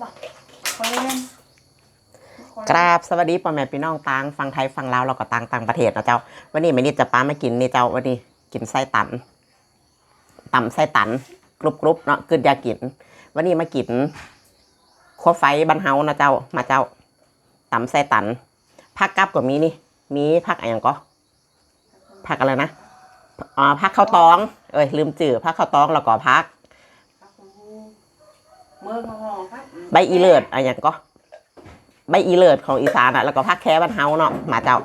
บอกเขาเล่นกราบสวัสดีพ่อแม่พี่น้องต่างฟังไทยฟังลาวแล้วก็ต่างต่างประเทศนะเจ้า วันนี้ไม่นิดจะป้ามากินนี่เจ้าวันนี้กินไส้ตันตำไส้ตันกรุบกรุบเนาะคืออยากกิน วันนี้มากินขั้วไฟบันเฮานะเจ้ามาเจ้าตำไส้ตันผักกับก็มีนี่ มีผักอะไรอย่างก็ผักอะไรนะอ๋อผักข้าวตอง เอ้ยลืมจื่อผักข้าวตองแล้วก็ผักเมื่อมาหอครับ ใบอีเลิศอะไรอย่างก็ใบอีเลิศของอีสานอะแล้วก็ผักแค่บ้านเฮาเนาะมาเจ้า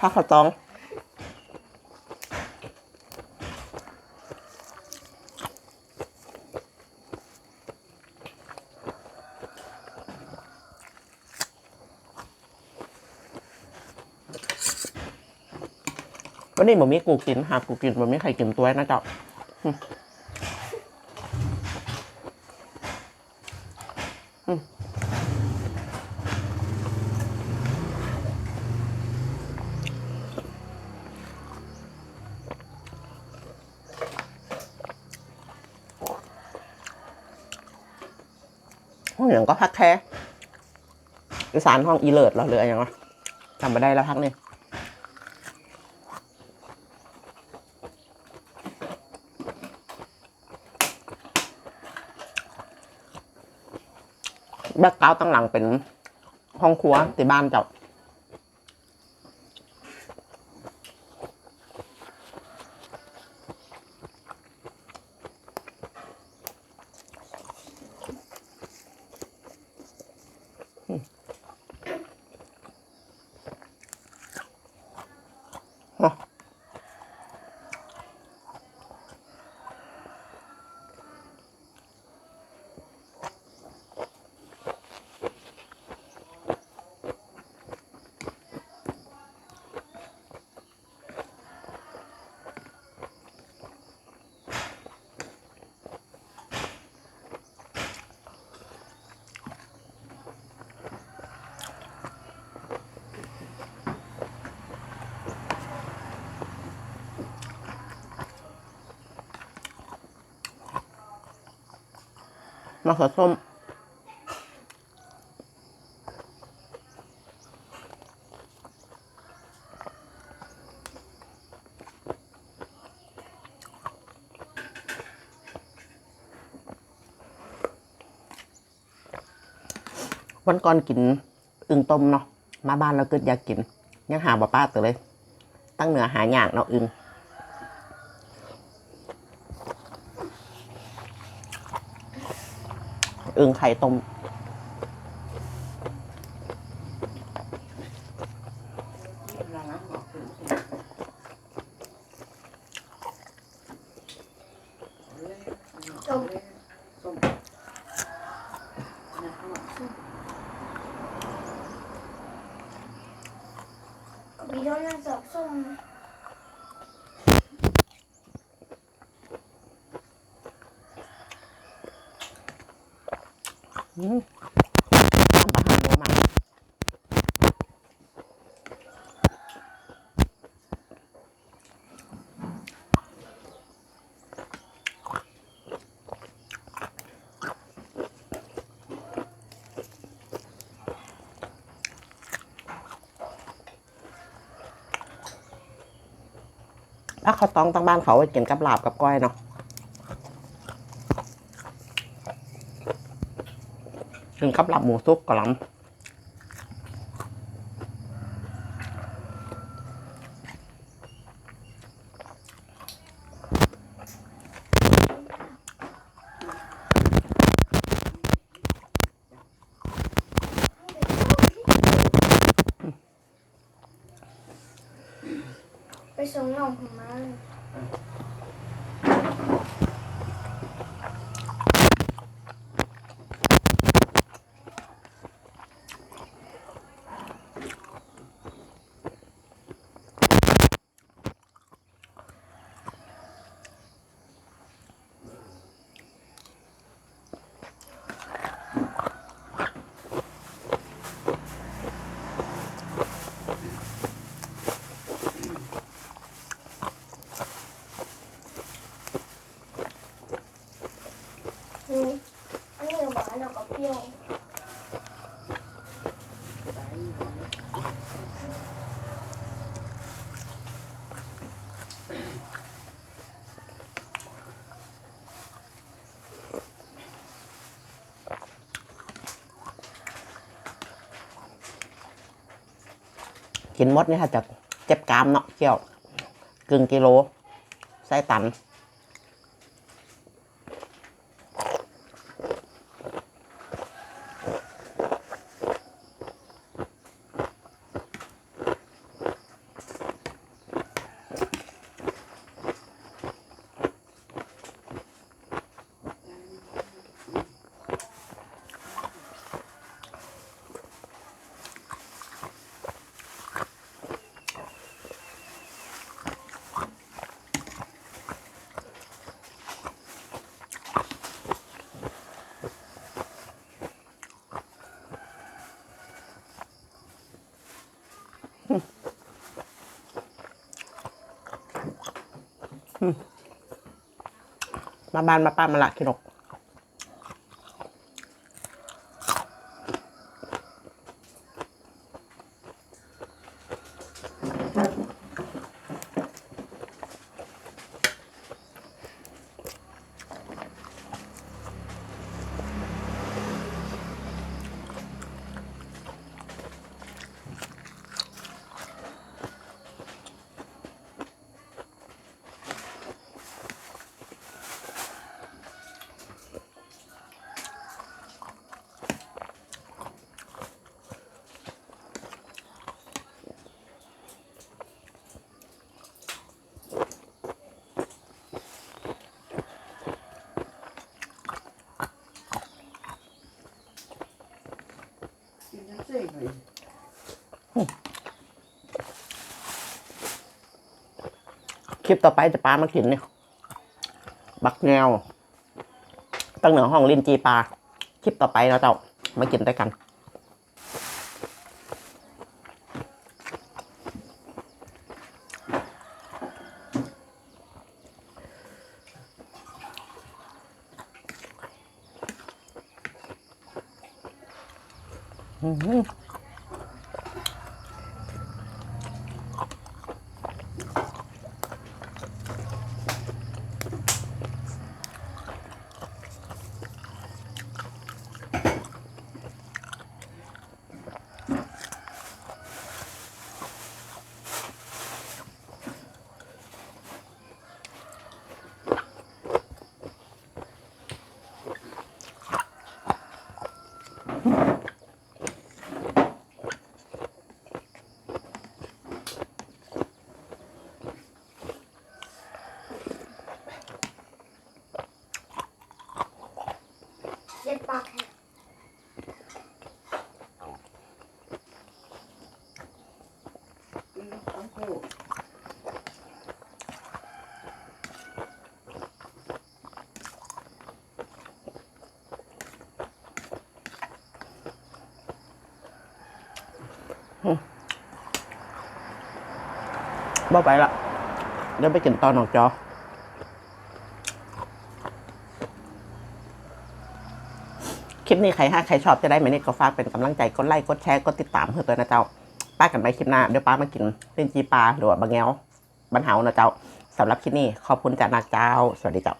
ผักข้าวตอง วันนี้ผมมีกูกินหากกูกินผมมีใครกินตัวนะเจ้าอืมอืมห้องอย่างก็พักแค่อีสานห้องอีเลิศเรอหรืออย่างวะจำไม่ได้แล้วพักนี่ แบ็กกราวด์ตั้งหลังเป็นห้องครัวที่บ้านเจ้า มะเขือส้มวันก่อนกินอึ่งต้มเนาะมาบ้านเราเกิดอยากกิน ยังหาบ่ป้าตัวเลย ตั้งเหนือหาอย่างเนาะอึ่ง อึ่งไข่ต้มมีโดนัทสองส้ม อืมทำปลาหางโมมาถ้าเขาต้องตั้งบ้านเขาไว้กินกับลาบกับก้อยเนาะ ถึงกับหลับหมูซุกกะหลำไปส่งน้องผมมาเลย กินมดนี่ค่ะจะเจ็บกรามเนาะเกี่ยวกึ่งกิโลไส้ตัน มาบานมาป้ามาละกินกกิ นน้ำเส้นเลยคลิปต่อไปจะปลามากินเนี่ย บักแนว ตั้งเหนือห้องลินจีปลา คลิปต่อไปเราจะมากินด้วยกัน อื้อ บ่ไปละเดี๋ยวไปกินตอนออกจอคลิปนี้ใครห้าใครชอบจะได้ไหมนี่ก็ฝากเป็นกำลังใจกดไลค์กดแชร์กดติดตามเพื่อตัวนะเจ้าป้ากันไปคลิปหน้า เดี๋ยวป้ามากินเป็นจีปลาหรือว่าบะแงวบันเฮานะเจ้าสำหรับคลิปนี้ขอบคุณจากนาเจ้า สวัสดีเจ้า